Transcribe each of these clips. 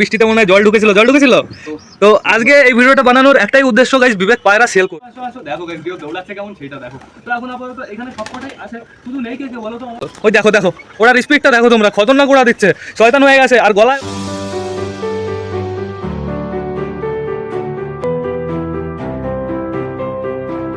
বৃষ্টিতে মনে হয় জল ঢুকেছিল জল ঢুকেছিল? তো আজকে এই ভিডিওটা বানানোর একটাই উদ্দেশ্য গাইজ বিবেক পায়রা সেল করো দেখো গাইজ দিও দৌড়াচ্ছে কেমন সেটা দেখো। তো এখন আপাতত এখানে সবকটাই আছে শুধু নেই কে কে বলো তো ওই দেখো দেখো ওরা স্পিডটা দেখো তোমরা খতরনাক ওরা দিচ্ছে শয়তান হয়ে গেছে আর গলায়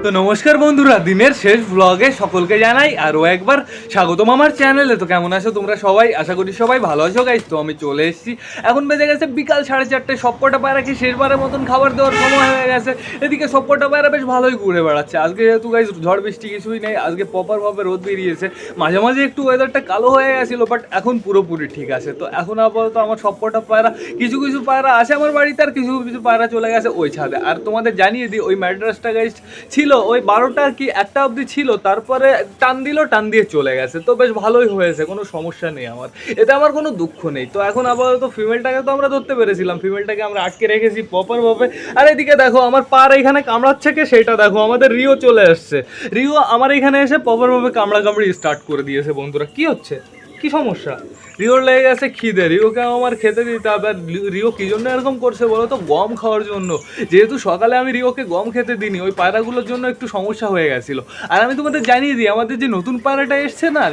তো নমস্কার বন্ধুরা, দিনের শেষ ব্লগে সকলকে জানাই আরও একবার স্বাগতম আমার চ্যানেলে তো কেমন আছো তোমরা সবাই? আশা করি সবাই ভালো আছো গাইজ তো আমি চলে এসেছি। এখন বেজে গেছে বিকাল সাড়ে চারটে, সবকটা পায়রাকে শেষবারের মতন খাবার দেওয়ার সময় হয়ে গেছে? এদিকে সবকটা পায়রা বেশ ভালোই ঘুরে বেড়াচ্ছে। আজকে যেহেতু গাইজ ঝড় বৃষ্টি কিছুই নেই, আজকে প্রপারভাবে রোদ বেরিয়েছে। মাঝে মাঝে একটু ওয়েদারটা কালো হয়ে গেছিল বাট এখন পুরোপুরি ঠিক আছে। তো এখন আপাতত আমার সবকটা পায়রা, কিছু কিছু পায়রা আছে আমার বাড়িতে, আর কিছু কিছু পায়রা চলে গেছে ওই ছাদে। আর তোমাদের জানিয়ে দিই, ওই ম্যাড্রাসটা গাইজ ছিল ওই বারোটা কি একটা অবধি ছিল, তারপরে টান দিল, টান দিয়ে চলে গেছে। তো বেশ ভালোই হয়েছে, কোনো সমস্যা নেই আমার। এতে আমার কোনো দুঃখ নেই। তো এখন আপাতত ফিমেলটাকে তো আমরা ধরতে পেরেছিলাম। ফিমেলটাকে আমরা আটকে রেখেছি প্রপারভাবে আর এদিকে দেখো, আমার পার এখানে কামড়াচ্ছে কে? সেটা দেখো, আমাদের রিও চলে আসছে। রিও আমার এখানে এসে প্রপারভাবে কামড়া কামড়ি স্টার্ট করে দিয়েছে, বন্ধুরা। কি হচ্ছে? কি সমস্যা? রিওর লেগে গেছে খিদে। রিওকে আমার খেতে দিতে হবে। আর রিও কি জন্য এরকম করছে বলো তো? গম খাওয়ার জন্য। যেহেতু সকালে আমি রিওকে গম খেতে দিইনি, ওই পায়রাগুলোর জন্য একটু সমস্যা হয়ে গেছিল। আর আমি তোমাদের জানিয়ে দিই, আমাদের যে নতুন পায়রাটা এসছে না,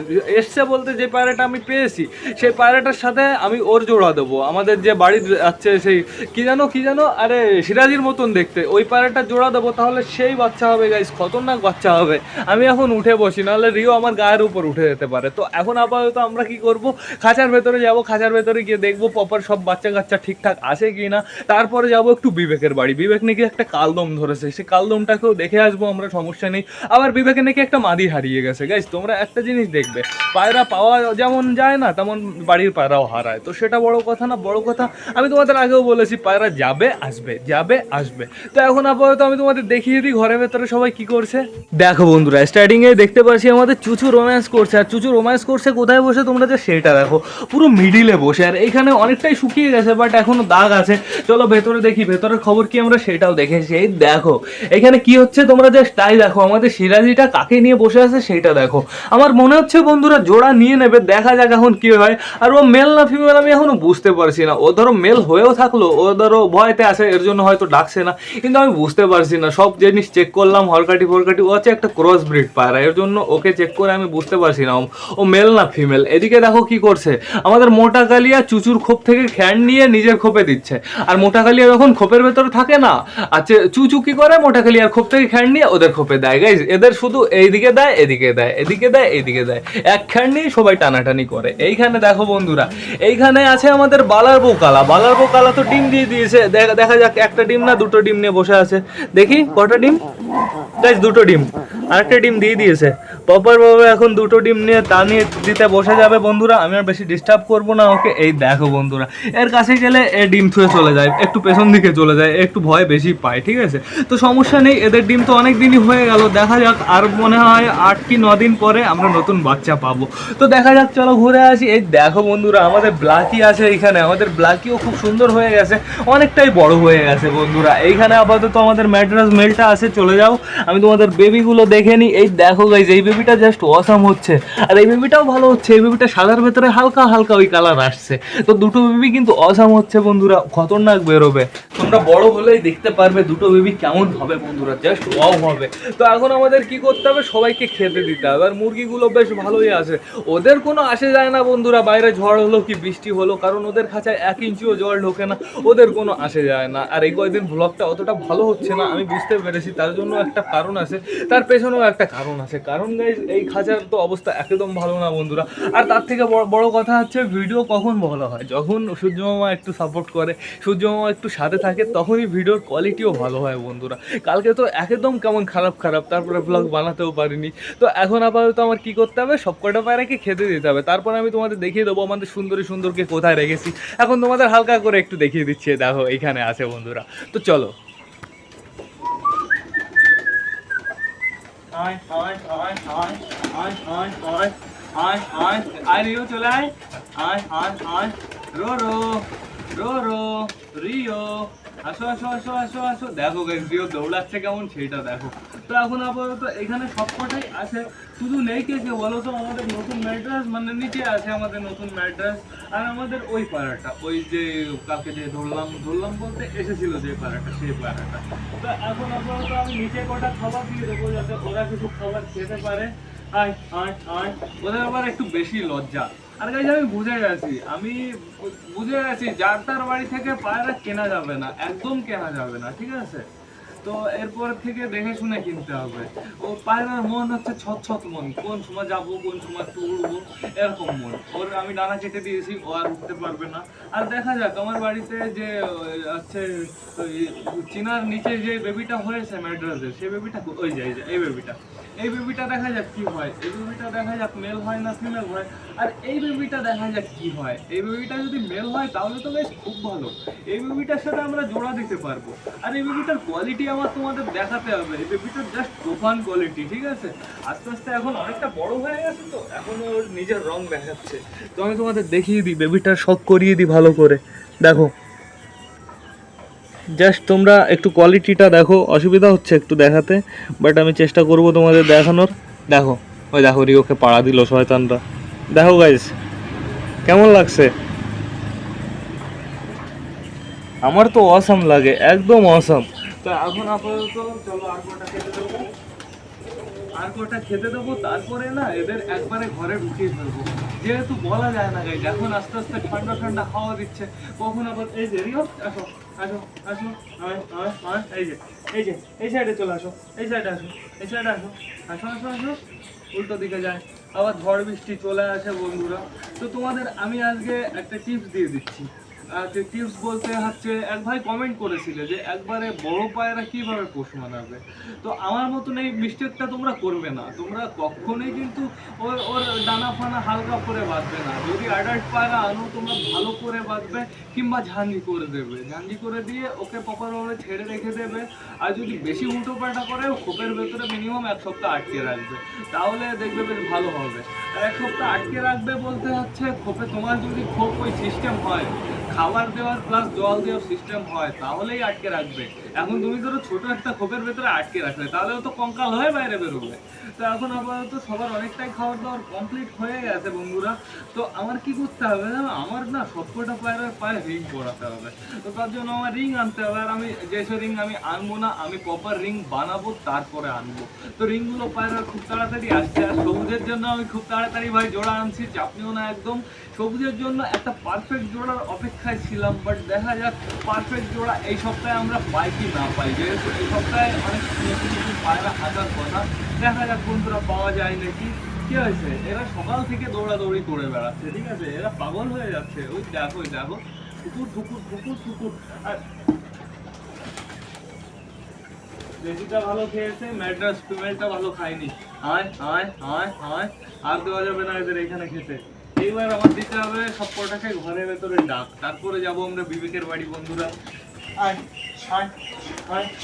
এসছে বলতে যে পায়রাটা আমি পেয়েছি, সেই পায়রাটার সাথে আমি ওর জোড়া দেবো। আমাদের যে বাড়ির আছে সেই, কি জানো কি জানো? আরে সিরাজির মতন দেখতে। ওই পায়রাটা জোড়া দেবো, তাহলে সেই বাচ্চা হবে গাইস খতরনাক বাচ্চা হবে। আমি এখন উঠে বসি, নাহলে রিও আমার গায়ের উপর উঠে যেতে পারে। তো এখন আপাতত আমরা কি করব? খাঁচার ভেতরে যাব, খাঁচার ভেতরে গিয়ে দেখব প্রপার সব বাচ্চা কাচ্চা ঠিকঠাক আছে কি না তারপরে যাব একটু বিবেকের বাড়ি। বিবেক নাকি একটা কালদম ধরেছে। সেই কালদমটাকেও দেখে আসব, আমরা সমস্যা নেই। আবার বিবেকে নাকি একটা মাদি হারিয়ে গেছে। গাইস তোমরা একটা জিনিস দেখবে। পায়রা পাওয়া যেমন যায় না, তেমন বাড়ির পায়রাও হারায়। তো সেটা বড় কথা না, বড় কথা আমি তোমাদের আগেও বলেছি, পায়রা যাবে, আসবে যাবে, আসবে। তো এখন আপাতত আমি তোমাদের দেখিয়ে দিই ঘরের ভেতরে সবাই কি করছে। দেখো বন্ধুরা স্টার্টিং এ দেখতে পাচ্ছি আমাদের চুচু রোম্যান্স করছে। আর চুচু রোম্যান্স করছে কোথায় বসে তোমরা যে সেটা দেখো। পুরো মিডিলে বসে। আর এইখানে অনেকটাই শুকিয়ে গেছে বাট এখনও দাগ আছে। চলো ভেতরে দেখি, ভেতরের খবর কি আমরা সেটাও দেখেছি এই দেখো, এখানে কি হচ্ছে তোমরা জাস্ট তাই দেখো, আমাদের সিরাজিটা কাকে নিয়ে বসে আছে সেইটা দেখো। আমার মনে হচ্ছে বন্ধুরা জোড়া নিয়ে নেবে, দেখা যাক এখন কি হয়। আর ও মেল না ফিমেল আমি এখনও বুঝতে পারছি না। ও ধরো মেল হয়েও থাকল, ও ধরো ভয়তে আছে, এর জন্য হয়তো ডাকছে না। কিন্তু আমি বুঝতে পারছি না, সব জিনিস চেক করলাম, হরকাটি ফরকাটি, ও হচ্ছে একটা ক্রস ব্রিড পায়রা, এর জন্য ওকে চেক করে আমি বুঝতে পারছি না। ও মেল না ফিমেল এদিকে দেখো কি করছে। আমাদের মোটা কালিয়া চুচুর খোপ থেকে খ্যান নিয়ে নিজের খোপে দিচ্ছে। আর মোটা কালিয়া যখন খোপের ভেতরে থাকে না আচ্ছা চুচু কি করে? মোটা কালিয়ার খোপ থেকে খ্যান নিয়ে ওদের খোপে দেয়। গাইজ এদের শুধু এইদিকে দেয়, এদিকে দেয় এদিকে দেয় এইদিকে দেয়। এক খ্যান নিয়ে সবাই টানাটানি করে। এইখানে দেখো বন্ধুরা, এইখানে আছে আমাদের বালার বউ কালা। বালার বউ কালা তো ডিম দিয়ে দিয়েছে। দেখা যাক, একটা ডিম না দুটো ডিম নিয়ে বসে আছে। দেখি, কটা ডিম? গাইজ দুটো ডিম। আরেকটা ডিম দিয়ে দিয়েছে। প্রপার ভাবে এখন দুটো ডিম নিয়ে তা নিয়ে দিতে বসে যাবে বন্ধুরা। আমি আর বেশি ডিস্টার্ব করব না ওকে। এই দেখো বন্ধুরা, এর কাছে গেলে এ ডিম থুয়ে চলে যায়, একটু পেছন দিকে চলে যায়, একটু ভয় বেশি পায়, ঠিক আছে? তো সমস্যা নেই, এদের ডিম তো অনেক দিনই হয়ে গেল। দেখা যাক, আর মনে হয় আট কি দিন পরে আমরা নতুন বাচ্চা পাবো। তো দেখা যাক, চলো ঘুরে আসি। এই দেখো বন্ধুরা, আমাদের ব্লাকি আছে এইখানে। আমাদের ব্লাকিও খুব সুন্দর হয়ে গেছে, অনেকটাই বড় হয়ে গেছে বন্ধুরা। এইখানে আপাতত আমাদের ম্যাড্রাস মেলটা আছে, চলে যাও। আমি তোমাদের বেবিগুলো দেখে নিই। এই দেখো গাইজ এই বেবিটা জাস্ট অসাম হচ্ছে। আর এই বেবিটাও ভালো হচ্ছে। এই বেবিটা সাদার ভেতরে হালকা হালকা ওই কালার আসছে। তো দুটো বেবি কিন্তু অসাম হচ্ছে বন্ধুরা। খতরনাক বেরোবে। তোমরা বড় হলেই দেখতে পারবে দুটো বেবি কেমন হবে বন্ধুরা। জাস্ট ওয়াও হবে। তো এখন আমাদের কি করতে হবে? সবাইকে খেতে দিতে হবে। আর মুরগিগুলো বেশ ভালোই আছে। ওদের কোনো আসে যায় না বন্ধুরা। বাইরে ঝড় হলো কি বৃষ্টি হলো? কারণ ওদের খাঁচায় এক ইঞ্চিও জল ঢোকে না। ওদের কোনো আসে যায় না। আর এই কয়েকদিন ব্লগটা অতটা ভালো হচ্ছে না, আমি বুঝতে পেরেছি। তার জন্য একটা কারণ আছে। তার পেছনেও একটা কারণ আছে। কারণ গাইজ এই খাঁচার তো অবস্থা একদম ভালো না বন্ধুরা। আর তার থেকে বড় কথা হচ্ছে ভিডিও কখন ভালো হয়? যখন সূর্যমামা একটু সাপোর্ট করে, সূর্যমামা একটু সাথে থাকে, তখনই ভিডিওর কোয়ালিটিও ভালো হয় বন্ধুরা। কালকে তো একদম কেমন খারাপ খারাপ, তারপরে ব্লগ বানাতেও পারিনি। তো এখন আপাতত আমার কি করতে হবে? সব কটা পায়রাকে খেতে দিতে হবে। তারপর আমি তোমাদের দেখিয়ে দেবো আমাদের সুন্দরী সুন্দরকে কোথায় রেখেছি। এখন তোমাদের হালকা করে একটু দেখিয়ে দিচ্ছি। দেখো এখানে আছে বন্ধুরা। তো চলো আয় আয় আয় আয় আয় আয় আয় আয় আয় আয় রিও চলে আয় আয় আয় আয় রো রো রো রো রিও আসো আসো আসো আসো আসো। দেখো রিও দৌড়াচ্ছে কেমন, সেইটা দেখো। তো এখন আপাতত এখানে সবকটাই আছে। শুধু নেই কে কে বলো তো, আমাদের নতুন ম্যাড্রাস মানে নিচে আছে আমাদের নতুন ম্যাড্রাস আর আমাদের ওই পাড়াটা, ওই যে কাকে যে ধরলাম ধরলাম বলতে এসেছিল যে পাড়াটা সেই পাড়াটা। তো এখন আপাতত আমি নিচে কটা খাবার দিয়ে দেবো যাতে ওরা কিছু খাবার খেতে পারে। আয় আয় আয়। ওদের আবার একটু বেশি লজ্জা। আর গাইজ আমি বুঝে গেছি। আমি বুঝে গেছি, যার তার বাড়ি থেকে পায়রা কেনা যাবে না, একদম কেনা যাবে না, ঠিক আছে? তো এরপর থেকে দেখে শুনে কিনতে হবে। ও পায়রার মন হচ্ছে ছট ছট মন। কোন সময় যাব, কোন সময় একটু উড়বো এরকম মন। ওর আমি ডানা কেটে দিয়েছি, ও আর উঠতে পারবে না। আর দেখা যাক, আমার বাড়িতে যে আছে চিনার নিচে যে বেবিটা হয়েছে ম্যাড্রাসের সেই বেবিটা ওই যে, এই এই বেবিটা এই বেবিটা দেখা যাক কি হয়। এই বেবিটা দেখা যাক মেল হয় না ফিমেল হয়। আর এই বেবিটা দেখা যাক কি হয়। এই বেবিটা যদি মেল হয়, তাহলে তো বেশ খুব ভালো। এই বেবিটার সাথে আমরা জোড়া দিতে পারব। আর এই বেবিটার কোয়ালিটি আমার তোমাদের দেখাতে হবে। এই জাস্ট তুফান কোয়ালিটি ঠিক আছে? আস্তে আস্তে এখন অনেকটা বড় হয়ে গেছে তো, এখন ওর নিজের রং দেখাচ্ছে। তো আমি তোমাদের দেখিয়ে দিই, বেবিটার শখ করিয়ে দিই ভালো করে। দেখো। জাস্ট তোমরা একটু কোয়ালিটিটা দেখো, অসুবিধা হচ্ছে একটু দেখাতে বাট আমি চেষ্টা করব তোমাদের দেখানোর। দেখো, ওই দেখো, রিওকে পাড়া দিল শয়তানরা। দেখো গাইস কেমন লাগছে? আমার তো অসম লাগে, একদম অসাম তো এখন আপাতত চলো আর কটা খেতে দেবো। আর কটা খেতে দেবো, তারপরে না এদের একবারে ঘরে ঢুকিয়ে ফেলব। যেহেতু বলা যায় না গাইজ এখন আস্তে আস্তে ঠান্ডা ঠান্ডা হাওয়া দিচ্ছে। কখন আবার, এই যে রিও আসো আসো আসো এই যে এই যে, এই সাইডে চলে আসো, এই সাইডে আসো, এই সাইডে আসো আসো আসো আসো, উল্টো দিকে যায় আবার ঝড় বৃষ্টি চলে আসে বন্ধুরা। তো তোমাদের আমি আজকে একটা টিপস দিয়ে দিচ্ছি। টিপস বলতে হচ্ছে, এক ভাই কমেন্ট করেছিল যে একবারে বড় পায়রা কীভাবে পোষ মানাবে? তো আমার মতন এই মিস্টেকটা তোমরা করবে না। তোমরা কখনোই কিন্তু ওর ওর দানা ফানা হালকা করে বাঁধবে না। যদি অ্যাডাল্ট পায়রা আনো, তোমরা ভালো করে বাঁধবে কিংবা ঝাঞ্জি করে দেবে। ঝাঞ্জি করে দিয়ে ওকে প্রপারভাবে ছেড়ে রেখে দেবে। আর যদি বেশি উল্টো পাল্টা করে, খোপের ভেতরে মিনিমাম এক সপ্তাহ আটকে রাখবে। তাহলে দেখবে বেশ ভালো হবে। আর এক সপ্তাহ আটকে রাখবে বলতে হচ্ছে, খোপে তোমার যদি খোপ ওই সিস্টেম হয় খাবার দেওয়ার প্লাস জল দেওয়ার সিস্টেম হয় তাহলেই আটকে রাখবে। এখন তুমি ধরো ছোট একটা খোপের ভেতরে আটকে রাখলে, তাহলে তো কঙ্কাল হয়ে বাইরে বেরোবে। তো এখন আপাতত সবার অনেকটাই খাবার দাবার কমপ্লিট হয়ে গেছে বন্ধুরা। তো আমার কি করতে হবে আমার না সবকটা পায়ের পায়ে রিং পরাতে হবে। তো তার জন্য আমার রিং আনতে হবে। আর আমি যেসব রিং আমি আনব না, আমি প্রপার রিং বানাবো, তারপরে আনব। তো রিংগুলো পায়ের খুব তাড়াতাড়ি আসছে। আর সবুজের জন্য আমি খুব তাড়াতাড়ি ভাই জোড়া আনছি, চাপনিও না একদম। সবুজের জন্য একটা পারফেক্ট জোড়ার অপেক্ষায় ছিলাম বাট দেখা যাক পারফেক্ট জোড়া এই সপ্তাহে আমরা পাই কি না পাই? যেহেতু এই সপ্তাহে অনেক নতুন পায়রা আসার কথা। দেখা যাক বন্ধুরা পাওয়া যায় নাকি। কি হয়েছে? এরা সকাল থেকে দৌড়াদৌড়ি করে বেড়াচ্ছে, ঠিক আছে? এরা পাগল হয়ে যাচ্ছে। ওই দেখো ওই দেখো। ঠুকুর ঠুকুর ঠুকুর ঠুকুর আর দেশিটা ভালো খেয়েছে, ম্যাড্রাস ফিমেলটা ভালো খায়নি। আয় আর দেওয়া যাবে না এদের এখানে খেতে। এইবার আমার দিতে হবে সব কটাকে ঘরের ভেতরে ডাক। তারপরে যাব আমরা বিবেকের বাড়ি, বন্ধুরা। আয় আয় আয় আয় আয় আয়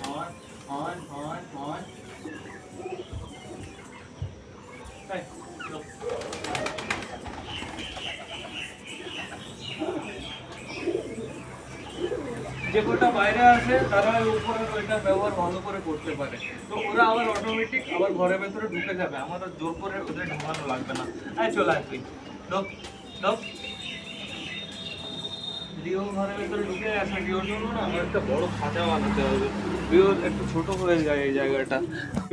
আয় আয় আয় Hey, look. যে কটা বাইরে আসে, তারা উপরে ওইটা ব্যবহার ভালো করে করতে পারে। তো ওরা আবার অটোমেটিক আবার ঘরের ভেতরে ঢুকে যাবে। আমাদের জোর করে ওদের ঢুকানো লাগবে না। হ্যাঁ চলে আসবি। ঢোক ঢোক। জায়গাটা।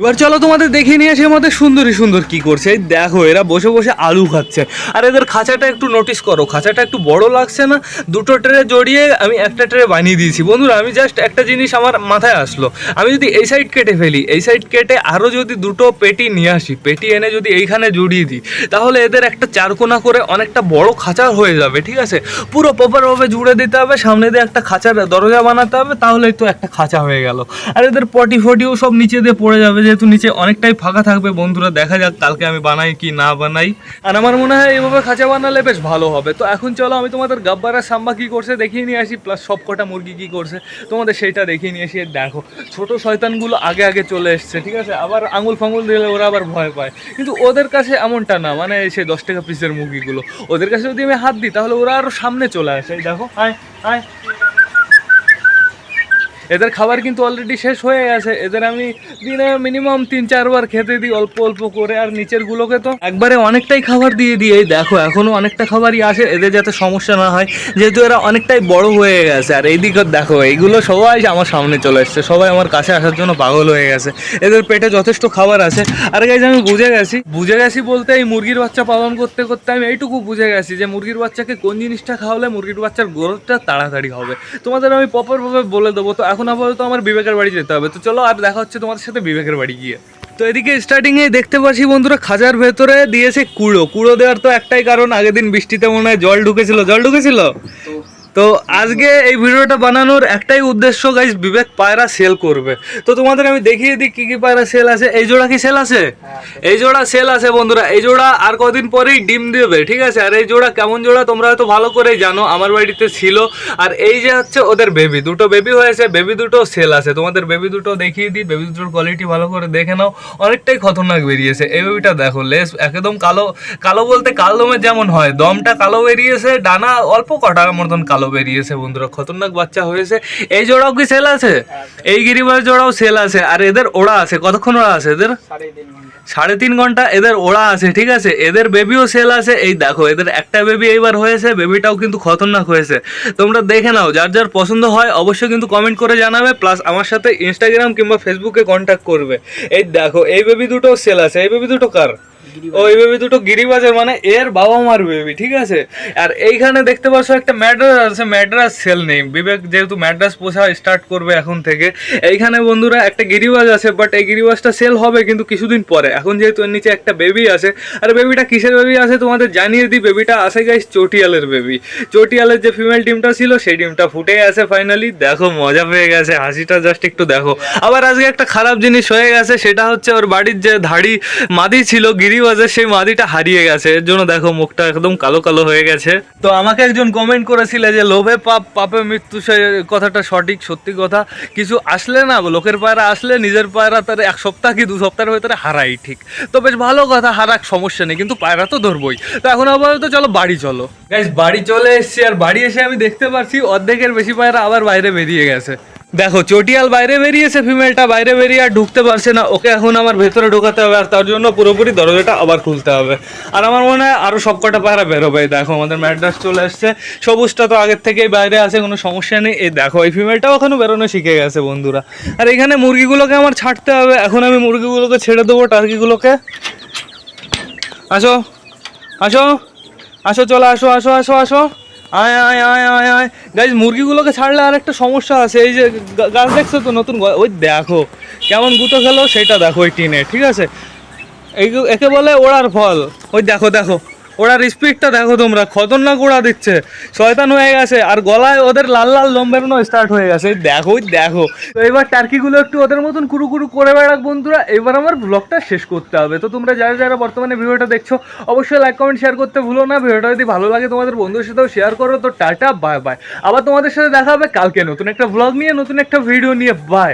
এবার চলো তোমাদের দেখে নিয়ে আসি আমাদের সুন্দরী সুন্দর কি করছে। দেখো, এরা বসে বসে আলু খাচ্ছে। আর এদের খাঁচাটা একটু নোটিস করো, খাঁচাটা একটু বড় লাগছে না? দুটো ট্রে জড়িয়ে আমি একটা ট্রে বানিয়ে দিয়েছি। বন্ধুরা, আমি জাস্ট একটা জিনিস আমার মাথায় আসলো। আমি যদি এই সাইড কেটে ফেলি, এই সাইড কেটে আরও যদি দুটো পেটি নিয়ে আসি, পেটি এনে যদি এইখানে জড়িয়ে দিই, তাহলে এদের একটা চারকোনা করে অনেকটা বড় খাঁচা হয়ে যাবে, ঠিক আছে? পুরো প্রপারভাবে জুড়ে দিতে হবে, সামনে দিয়ে একটা খাঁচার দরজা বানাতে হবে, তাহলেই তো একটা খাঁচা হয়ে গেল। আর এদের পটি ফটিও সব নিচে দিয়ে পড়ে যাবে, যেহেতু নিচে অনেকটাই ফাঁকা থাকবে। বন্ধুরা, দেখা যাক কালকে আমি বানাই কি না বানাই। আর আমার মনে হয় এইভাবে খাঁচা বানালে বেশ ভালো হবে। তো এখন চলো, আমি তোমাদের গাব্বারা সাম্বা কী করছে দেখিয়ে নিয়ে আসি প্লাস সব কটা মুরগি কী করছে। তোমাদের সেইটা দেখিয়ে নিয়ে এসে দেখো। ছোট শয়তানগুলো আগে আগে চলে এসছে, ঠিক আছে? আবার আঙুল ফাঙুল দিলে ওরা আবার ভয় পায়। কিন্তু ওদের কাছে এমনটা না মানে সেই দশ টাকা পিসের মুরগিগুলো। ওদের কাছে যদি আমি হাত দিই, তাহলে ওরা আরও সামনে চলে আসে দেখো। আয় আয় এদের খাবার কিন্তু অলরেডি শেষ হয়ে গেছে। এদের আমি দিনে মিনিমাম তিন, চারবার খেতে দিই অল্প অল্প করে। আর নিচের গুলোকে তো একবারে অনেকটাই খাবার দিয়ে দিই। এই দেখো, এখনও অনেকটা খাবারই আসে। এদের যাতে সমস্যা না হয়, যেহেতু এরা অনেকটাই বড় হয়ে গেছে। আর এই এইদিকে দেখো, এইগুলো সবাই আমার সামনে চলে এসছে। সবাই আমার কাছে আসার জন্য পাগল হয়ে গেছে। এদের পেটে যথেষ্ট খাবার আছে। আর গাইজ আমি বুঝে গেছি। বুঝে গেছি বলতে এই মুরগির বাচ্চা পালন করতে করতে আমি এইটুকু বুঝে গেছি যে মুরগির বাচ্চাকে কোন জিনিসটা খাওয়ালে মুরগির বাচ্চার গ্রোথটা তাড়াতাড়ি হবে। তোমাদের আমি প্রপারভাবে বলে দেবো। তো এখন আপাতত আমার বিবেকের বাড়ি যেতে হবে। তো চলো আর দেখা হচ্ছে তোমাদের সাথে বিবেকের বাড়ি গিয়ে। তো এদিকে স্টার্টিং এ দেখতে পাচ্ছি বন্ধুরা, খাজার ভেতরে দিয়েছে কুড়ো। কুড়ো দেওয়ার তো একটাই কারণ, আগের দিন বৃষ্টিতে মনে হয় জল ঢুকেছিল। জল ঢুকেছিল? তো আজকে এই ভিডিওটা বানানোর একটাই উদ্দেশ্য গাইজ বিবেক পায়রা সেল করবে। তো তোমাদের আমি দেখিয়ে দিই কি কি পায়রা সেল আছে। এই জোড়া কি সেল আছে? এই জোড়া সেল আছে, বন্ধুরা। এই জোড়া আর কদিন পরেই ডিম দেবে, ঠিক আছে? আর এই জোড়া কেমন জোড়া, তোমরা হয়তো ভালো করেই জানো, আমার বাড়িতে ছিল। আর এই যে হচ্ছে ওদের বেবি দুটো বেবি হয়েছে বেবি দুটো সেল আছে। তোমাদের বেবি দুটো দেখিয়ে দিই বেবি দুটোর কোয়ালিটি ভালো করে দেখে নাও। অনেকটাই খতরনাক বেরিয়েছে। এই বেবিটা দেখো লেস একদম কালো কালো বলতে কালো দমের যেমন হয়, দমটা কালো বেরিয়েছে, ডানা অল্প কটার মতন কালো বেরিয়েছে, বন্ধুরা। খতরনাক বাচ্চা হয়েছে। এই জোড়াও কি সেল আছে? এই গিরিবাজ জোড়াও সেল আছে। আর এদের ওড়া আছে। কতক্ষণ ওড়া আছে এদের? সাড়ে তিন ঘণ্টা। এদের ওড়া আছে, ঠিক আছে? এদের বেবিও সেল আছে। এই দেখো, এদের একটা বেবি এইবার হয়েছে। বেবিটাও কিন্তু খতরনাক হয়েছে। তোমরা দেখে নাও, যার যার পছন্দ হয় অবশ্যই কিন্তু কমেন্ট করে জানাবে। প্লাস আমার সাথে ইনস্টাগ্রাম কিংবা ফেসবুকে কন্ট্যাক্ট করবে। এই দেখো, এই বেবি দুটো সেল আছে। এই বেবি দুটো কার? ওই বেবি দুটো গিরিবাজের মানে এর বাবা মার বেবি ঠিক আছে? আর এইখানে দেখতে পাচ্ছ একটা ম্যাড্রাস আছে ম্যাড্রাস সেল নেই বিবেক যেহেতু ম্যাড্রাস পোষা স্টার্ট করবে এখন থেকে। এইখানে বন্ধুরা একটা গিরিবাজ আছে বাট এই গিরিবাজটা সেল হবে কিন্তু কিছুদিন পরে। এখন যেহেতু এর নিচে একটা বেবি আছে, আর বেবিটা কিসের বেবি আছে তোমাদের জানিয়ে দিই বেবিটা আছে গাইস চটিয়ালের বেবি চটিয়ালের যে ফিমেল ডিমটা ছিল, সেই ডিমটা ফুটে আছে ফাইনালি দেখো, মজা পেয়ে গেছে, হাসিটা জাস্ট একটু দেখো। আবার আজকে একটা খারাপ জিনিস হয়ে গেছে, সেটা হচ্ছে ওর বাড়ির যে ধাড়ি মাদি ছিল গিরিবাজের সেই মাদিটা হারিয়ে গেছে, এর জন্য দেখো মুখটা একদম কালো কালো হয়ে গেছে। তো আমাকে একজন কমেন্ট করেছিল যে, লোভে পাপ, পাপে মৃত্যু, সে কথাটা সঠিক, সত্যি কথা। কিছু আসলে না লোকের পায়রা আসলে নিজের পায়রা তার এক সপ্তাহ কি দু সপ্তাহের ভেতরে হারাই, ঠিক। তো বেশ ভালো কথা, হারাক, সমস্যা নেই, কিন্তু পায়রা তো ধরবই। তো এখন আপাতত চলো, বাড়ি চলো। গাইস বাড়ি চলে এসেছি, আর বাড়ি এসে আমি দেখতে পাচ্ছি, অর্ধেকের বেশি পায়রা আবার বাইরে বেরিয়ে গেছে। দেখো, চটিয়াল বাইরে বেরিয়েছে ফিমেলটা বাইরে বেরিয়ে আর ঢুকতে পারছে না। ওকে এখন আমার ভেতরে ঢোকাতে হবে, আর তার জন্য পুরোপুরি দরজাটা আবার খুলতে হবে। আর আমার মনে হয় আরও সবকটা পায়রা বেরোবে। দেখো, আমাদের ম্যাড্রাস চলে এসছে। সবুজটা তো আগের থেকেই বাইরে আছে, কোনো সমস্যা নেই। এই দেখো, এই ফিমেলটাও এখনও বেরোনো শিখে গেছে, বন্ধুরা। আর এখানে মুরগিগুলোকে আমার ছাড়তে হবে। এখন আমি মুরগিগুলোকে ছেড়ে দেবো, টার্কিগুলোকে। আসো আসো আসো, চলো, আসো আসো আসো আসো। আয় আয় আয় আয় আয়। গাইজ মুরগিগুলোকে ছাড়লে আর একটা সমস্যা আছে। এই যে গাছ দেখছ তো নতুন ওই দেখো, কেমন গুঁতো খেলো, সেটা দেখো ওই টিনে, ঠিক আছে? এই একে বলে ওড়ার ফল। ওই দেখো দেখো। ওড়ার স্পিডটা দেখো তোমরা খতরনাক ওড়া দিচ্ছে। শয়তান হয়ে গেছে, আর গলায় ওদের লাল লাল লোম বেরোনো স্টার্ট হয়ে গেছে। দেখো দেখো। তো এবার টার্কিগুলো একটু ওদের মতন কুরু কুরু করে বেড়াক বন্ধুরা, এবার আমার ব্লগটা শেষ করতে হবে। তো তোমরা যারা যারা বর্তমানে ভিডিওটা দেখছ, অবশ্যই লাইক কমেন্ট শেয়ার করতে ভুলো না। ভিডিওটা যদি ভালো লাগে তোমাদের বন্ধুর সাথেও শেয়ার করো। তো টাটা বাই বাই আবার তোমাদের সাথে দেখা হবে কালকে নতুন একটা ব্লগ নিয়ে, নতুন একটা ভিডিও নিয়ে। বাই